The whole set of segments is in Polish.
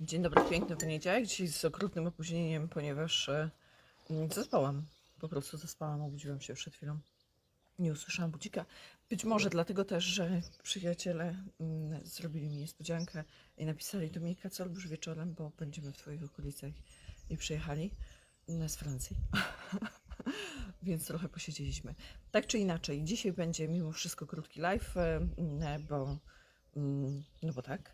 Dzień dobry, piękny poniedziałek. Dzisiaj z okrutnym opóźnieniem, ponieważ e, mm, zaspałam. Po prostu zaspałam, obudziłam się przed chwilą. Nie usłyszałam budzika. Być może dlatego też, że przyjaciele mm, zrobili mi niespodziankę i napisali do mnie Kacel już wieczorem, bo będziemy w Twoich okolicach i przyjechali mm, z Francji. Więc trochę posiedzieliśmy. Tak czy inaczej, dzisiaj będzie mimo wszystko krótki live, e, bo no bo tak,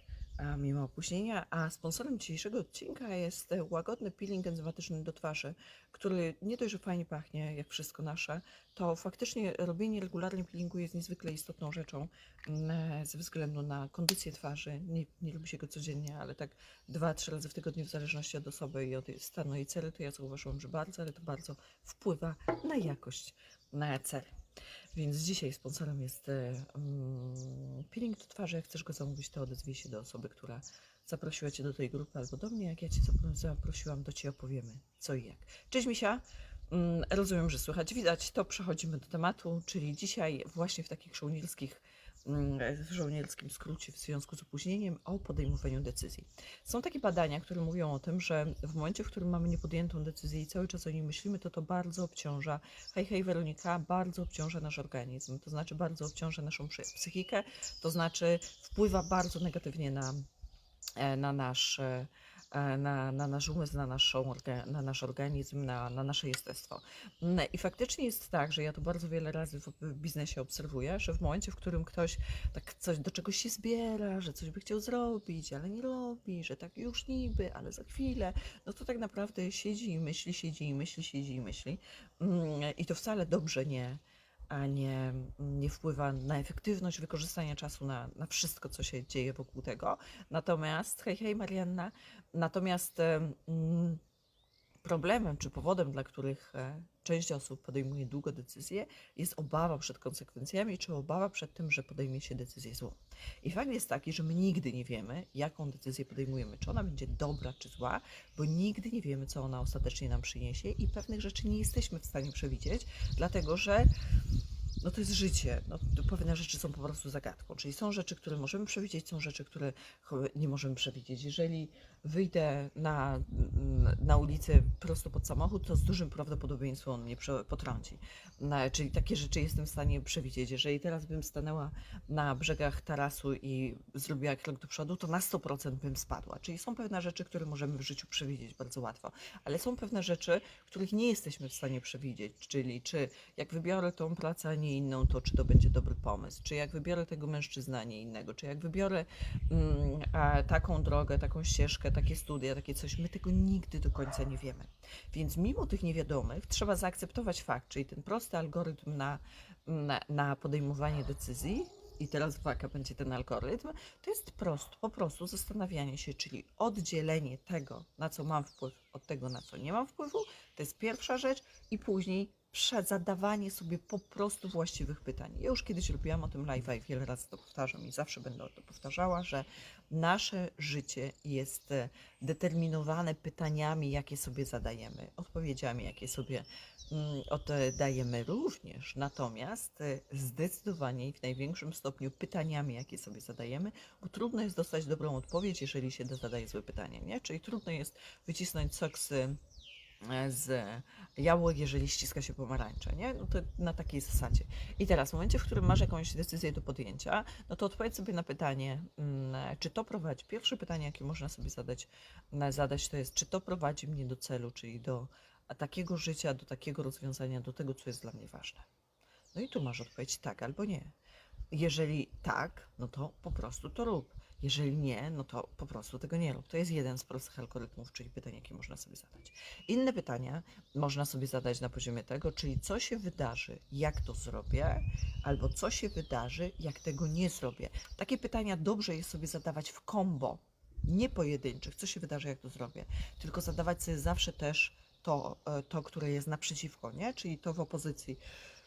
mimo opóźnienia, a sponsorem dzisiejszego odcinka jest łagodny peeling enzymatyczny do twarzy, który nie dość, że fajnie pachnie, jak wszystko nasze, to faktycznie robienie regularnie peelingu jest niezwykle istotną rzeczą mm, ze względu na kondycję twarzy. Nie, nie lubi się go codziennie, ale tak dwa, trzy razy w tygodniu, w zależności od osoby i od stanu jej cery, to ja zauważyłam, że bardzo, ale to bardzo wpływa na jakość na cery. Więc dzisiaj sponsorem jest e, mm, peeling do twarzy. Jak chcesz go zamówić, to odezwij się do osoby, która zaprosiła Cię do tej grupy albo do mnie. Jak ja Cię zapro- zaprosiłam, to Ci opowiemy co i jak. Cześć Misia. Mm, Rozumiem, że słychać, widać, to przechodzimy do tematu, czyli dzisiaj właśnie w takich żołnierskich, w żołnierskim skrócie w związku z opóźnieniem o podejmowaniu decyzji. Są takie badania, które mówią o tym, że w momencie, w którym mamy niepodjętą decyzję i cały czas o niej myślimy, to to bardzo obciąża, hej, hej Weronika, bardzo obciąża nasz organizm, to znaczy bardzo obciąża naszą psy- psychikę, to znaczy wpływa bardzo negatywnie na, e, na nasz e, na, na nasz umysł, na, naszą, na nasz organizm, na, na nasze jestestwo. Mm, I faktycznie jest tak, że ja to bardzo wiele razy w w biznesie obserwuję, że w momencie, w którym ktoś tak coś do czegoś się zbiera, że coś by chciał zrobić, ale nie robi, że tak już niby, ale za chwilę, no to tak naprawdę siedzi i myśli, siedzi i myśli, siedzi i myśli. Mm, I to wcale dobrze nie, a nie, nie wpływa na efektywność wykorzystania czasu na, na wszystko, co się dzieje wokół tego. Natomiast, hej, hej Marianna, natomiast em, problemem czy powodem, dla których e, część osób podejmuje długo decyzje, jest obawa przed konsekwencjami, czy obawa przed tym, że podejmie się decyzję złą. I fakt jest taki, że my nigdy nie wiemy, jaką decyzję podejmujemy, czy ona będzie dobra, czy zła, bo nigdy nie wiemy, co ona ostatecznie nam przyniesie i pewnych rzeczy nie jesteśmy w stanie przewidzieć, dlatego że no to jest życie. No, pewne rzeczy są po prostu zagadką. Czyli są rzeczy, które możemy przewidzieć, są rzeczy, które nie możemy przewidzieć. Jeżeli wyjdę na, na ulicę prosto pod samochód, to z dużym prawdopodobieństwem on mnie potrąci. Czyli takie rzeczy jestem w stanie przewidzieć. Jeżeli teraz bym stanęła na brzegach tarasu i zrobiła krok do przodu, to na 100% bym spadła. Czyli są pewne rzeczy, które możemy w życiu przewidzieć bardzo łatwo. Ale są pewne rzeczy, których nie jesteśmy w stanie przewidzieć. Czyli czy jak wybiorę tą pracę, a nie inną, to czy to będzie dobry pomysł, czy jak wybiorę tego mężczyznę, a nie innego, czy jak wybiorę mm, a, taką drogę, taką ścieżkę, takie studia, takie coś, my tego nigdy do końca nie wiemy. Więc mimo tych niewiadomych trzeba zaakceptować fakt, czyli ten prosty algorytm na, na, na podejmowanie decyzji, i teraz uwaga, będzie ten algorytm, to jest prost, po prostu zastanawianie się, czyli oddzielenie tego, na co mam wpływ, od tego, na co nie mam wpływu, to jest pierwsza rzecz, i później przezadawanie sobie po prostu właściwych pytań. Ja już kiedyś robiłam o tym live'a i wiele razy to powtarzam i zawsze będę to powtarzała, że nasze życie jest e, determinowane pytaniami, jakie sobie zadajemy, odpowiedziami, jakie sobie mm, oddajemy również, natomiast e, zdecydowanie i w największym stopniu pytaniami, jakie sobie zadajemy, bo trudno jest dostać dobrą odpowiedź, jeżeli się zadaje złe pytanie, nie? Czyli trudno jest wycisnąć sok z, z jabłek, jeżeli ściska się pomarańcze, nie? No to na takiej zasadzie. I teraz, w momencie, w którym masz jakąś decyzję do podjęcia, no to odpowiedz sobie na pytanie, mm, czy to prowadzi, pierwsze pytanie, jakie można sobie zadać, zadać, to jest, czy to prowadzi mnie do celu, czyli do takiego życia, do takiego rozwiązania, do tego, co jest dla mnie ważne. No i tu masz odpowiedź tak albo nie. Jeżeli tak, no to po prostu to rób. Jeżeli nie, no to po prostu tego nie rób. To jest jeden z prostych algorytmów, czyli pytań, jakie można sobie zadać. Inne pytania można sobie zadać na poziomie tego, czyli co się wydarzy, jak to zrobię, albo co się wydarzy, jak tego nie zrobię. Takie pytania dobrze jest sobie zadawać w kombo, nie pojedynczych, co się wydarzy, jak to zrobię, tylko zadawać sobie zawsze też to, e, to które jest naprzeciwko, nie? czyli to w opozycji.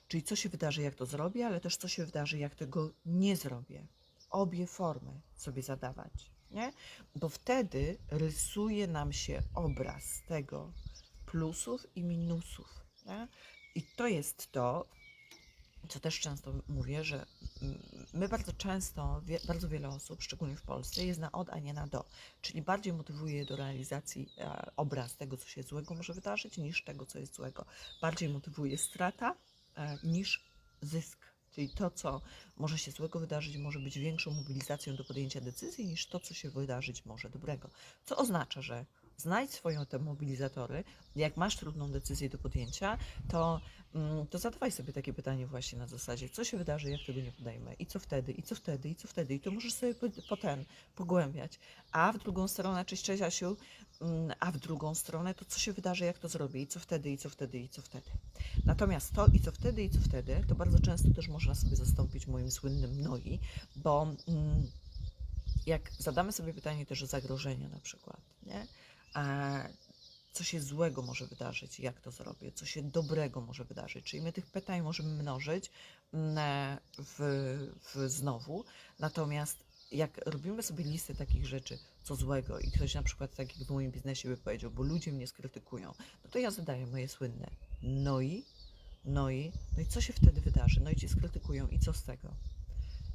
Czyli co się wydarzy, jak to zrobię, ale też co się wydarzy, jak tego nie zrobię. Obie formy sobie zadawać, nie? Bo wtedy rysuje nam się obraz tego plusów i minusów. Nie? I to jest to, co też często mówię, że my bardzo często, wie, bardzo wiele osób, szczególnie w Polsce, jest na od, a nie na do. Czyli bardziej motywuje je do realizacji e, obraz tego, co się złego może wydarzyć, niż tego, co jest złego. Bardziej motywuje strata e, niż zysk. Czyli to, co może się złego wydarzyć, może być większą mobilizacją do podjęcia decyzji, niż to, co się wydarzyć może dobrego. Co oznacza, że znajdź swoje te mobilizatory. Jak masz trudną decyzję do podjęcia, to, mm, to zadawaj sobie takie pytanie właśnie na zasadzie, co się wydarzy, jak tego nie podejmę, i co wtedy, i co wtedy, i co wtedy. I to możesz sobie po, po ten pogłębiać. A w drugą stronę, cześć, cześć Asiu, mm, a w drugą stronę, to co się wydarzy, jak to zrobię, i co wtedy, i co wtedy, i co wtedy. Natomiast to, i co wtedy, i co wtedy, to bardzo często też można sobie zastąpić moim słynnym noi, bo mm, jak zadamy sobie pytanie też o zagrożenia na przykład, nie? Co się złego może wydarzyć, jak to zrobię, co się dobrego może wydarzyć. Czyli my tych pytań możemy mnożyć mm, w, w znowu. Natomiast jak robimy sobie listę takich rzeczy, co złego, i ktoś na przykład, tak w moim biznesie by powiedział, bo ludzie mnie skrytykują, no to ja zadaję moje słynne no i, no i, no i co się wtedy wydarzy? No i cię skrytykują, i co z tego?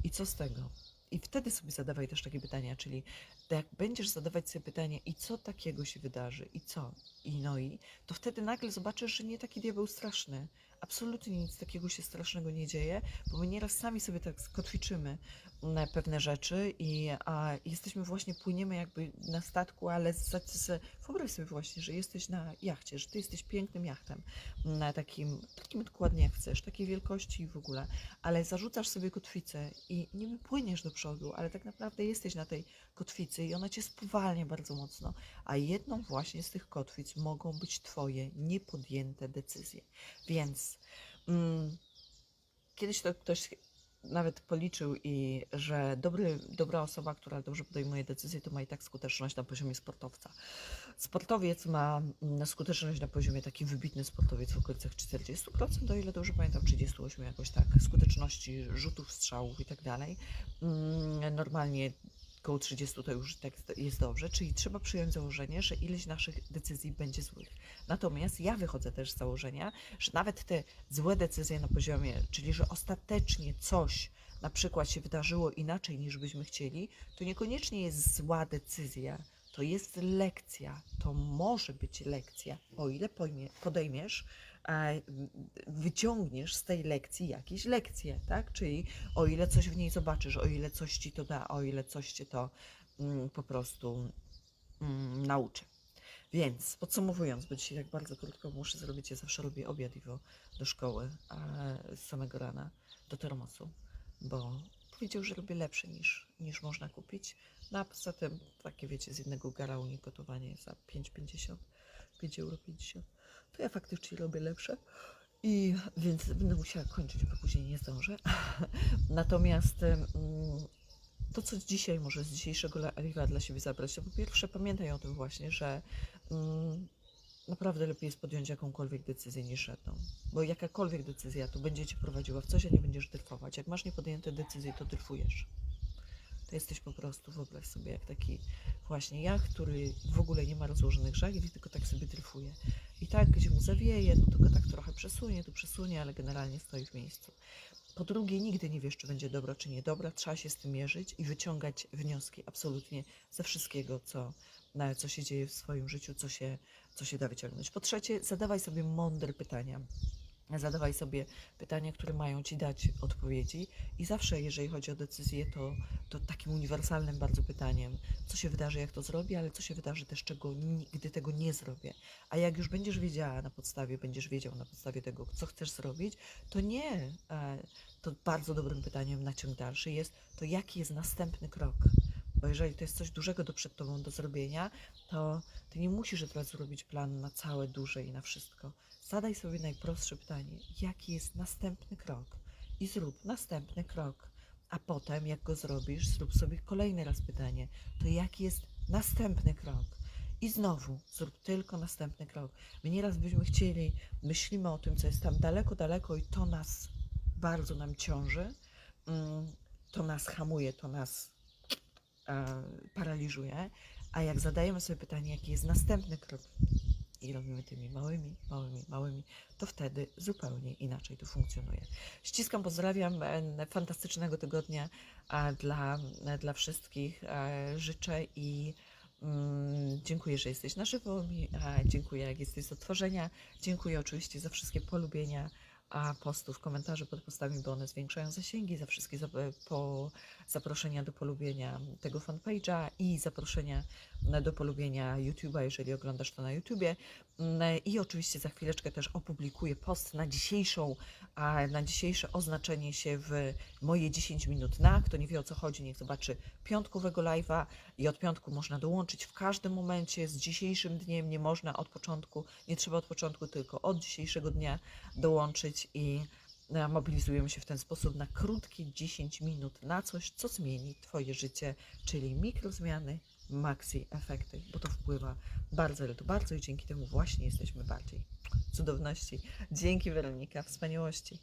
I co z tego? I wtedy sobie zadawaj też takie pytania, czyli jak będziesz zadawać sobie pytanie, i co takiego się wydarzy, i co, i no i, to wtedy nagle zobaczysz, że nie taki diabeł straszny. Absolutnie nic takiego się strasznego nie dzieje, bo my nieraz sami sobie tak skotwiczymy na pewne rzeczy i a, jesteśmy właśnie, płyniemy jakby na statku, ale wyobraź sobie właśnie, że jesteś na jachcie, że ty jesteś pięknym jachtem, na takim, takim dokładnie jak chcesz, takiej wielkości i w ogóle, ale zarzucasz sobie kotwicę i niby płyniesz do przodu, ale tak naprawdę jesteś na tej kotwicy i ona cię spowalnia bardzo mocno, a jedną właśnie z tych kotwic mogą być twoje niepodjęte decyzje. Więc mm, kiedyś to ktoś nawet policzył i że dobry, dobra osoba, która dobrze podejmuje decyzje, to ma i tak skuteczność na poziomie sportowca. Sportowiec ma mm, skuteczność na poziomie, taki wybitny sportowiec w okolicach 40%, o ile dobrze pamiętam, 38 jakoś tak, skuteczności rzutów, strzałów i tak dalej. Mm, Normalnie koło 30 to już tak jest dobrze, czyli trzeba przyjąć założenie, że ileś naszych decyzji będzie złych. Natomiast ja wychodzę też z założenia, że nawet te złe decyzje na poziomie, czyli że ostatecznie coś na przykład się wydarzyło inaczej niż byśmy chcieli, to niekoniecznie jest zła decyzja, to jest lekcja, to może być lekcja, o ile podejmiesz, wyciągniesz z tej lekcji jakieś lekcje, tak? Czyli o ile coś w niej zobaczysz, o ile coś ci to da, o ile coś cię to mm, po prostu mm, nauczy. Więc podsumowując, bo dzisiaj tak bardzo krótko muszę zrobić, ja zawsze robię obiad Iwo do szkoły e, z samego rana do termosu, bo powiedział, że robię lepsze niż, niż można kupić. No a poza tym, takie wiecie, z jednego garału gotowanie za 5,50, 5,50 euro, to ja faktycznie robię lepsze. I więc będę musiała kończyć, bo później nie zdążę. Natomiast to, co dzisiaj może z dzisiejszego live'a dla siebie zabrać, to po pierwsze pamiętaj o tym właśnie, że mm, naprawdę lepiej jest podjąć jakąkolwiek decyzję niż żadną. Bo jakakolwiek decyzja to będzie cię prowadziła w coś, a nie będziesz dryfować. Jak masz niepodjęte decyzje, to dryfujesz. To jesteś po prostu, wyobraź sobie, jak taki właśnie jach, który w ogóle nie ma rozłożonych żagli, tylko tak sobie dryfuje. I tak, gdzie mu zawieje, no go tak trochę przesunie, tu przesunie, ale generalnie stoi w miejscu. Po drugie, nigdy nie wiesz, czy będzie dobra, czy niedobra. Trzeba się z tym mierzyć i wyciągać wnioski absolutnie ze wszystkiego, co, co się dzieje w swoim życiu, co się, co się da wyciągnąć. Po trzecie, zadawaj sobie mądre pytania. Zadawaj sobie pytania, które mają ci dać odpowiedzi, i zawsze, jeżeli chodzi o decyzję, to, to takim uniwersalnym bardzo pytaniem, co się wydarzy, jak to zrobię, ale co się wydarzy też, czego, ni- gdy tego nie zrobię. A jak już będziesz wiedziała na podstawie, będziesz wiedział na podstawie tego, co chcesz zrobić, to nie, e, to bardzo dobrym pytaniem na ciąg dalszy jest, to jaki jest następny krok. Bo jeżeli to jest coś dużego do przed tobą do zrobienia, to ty nie musisz od razu robić plan na całe duże i na wszystko. Zadaj sobie najprostsze pytanie: jaki jest następny krok? I zrób następny krok. A potem, jak go zrobisz, zrób sobie kolejny raz pytanie: to jaki jest następny krok? I znowu zrób tylko następny krok. My nieraz byśmy chcieli, myślimy o tym, co jest tam daleko, daleko, i to nas bardzo nam ciąży, mm, to nas hamuje, to nas paraliżuje. A jak zadajemy sobie pytanie, jaki jest następny krok, i robimy tymi małymi, małymi, małymi, to wtedy zupełnie inaczej to funkcjonuje. Ściskam, pozdrawiam, e, fantastycznego tygodnia a dla, e, dla wszystkich e, życzę i mm, dziękuję, że jesteś na żywo, dziękuję, jak jesteś z odtworzenia, dziękuję oczywiście za wszystkie polubienia, a postów, komentarzy pod postami, bo one zwiększają zasięgi, za wszystkie za, po, zaproszenia do polubienia tego fanpage'a i zaproszenia do polubienia YouTube'a, jeżeli oglądasz to na YouTubie. Mm, I oczywiście za chwileczkę też opublikuję post na dzisiejszą, na dzisiejsze oznaczenie się w moje 10 minut na. Kto nie wie o co chodzi, niech zobaczy piątkowego live'a i od piątku można dołączyć w każdym momencie z dzisiejszym dniem. Nie można od początku, nie trzeba od początku, tylko od dzisiejszego dnia dołączyć i e, mobilizujemy się w ten sposób na krótkie 10 minut na coś, co zmieni Twoje życie, czyli mikrozmiany, maxi efekty, bo to wpływa bardzo, ale to bardzo i dzięki temu właśnie jesteśmy bardziej cudowności. Dzięki Weronika, wspaniałości.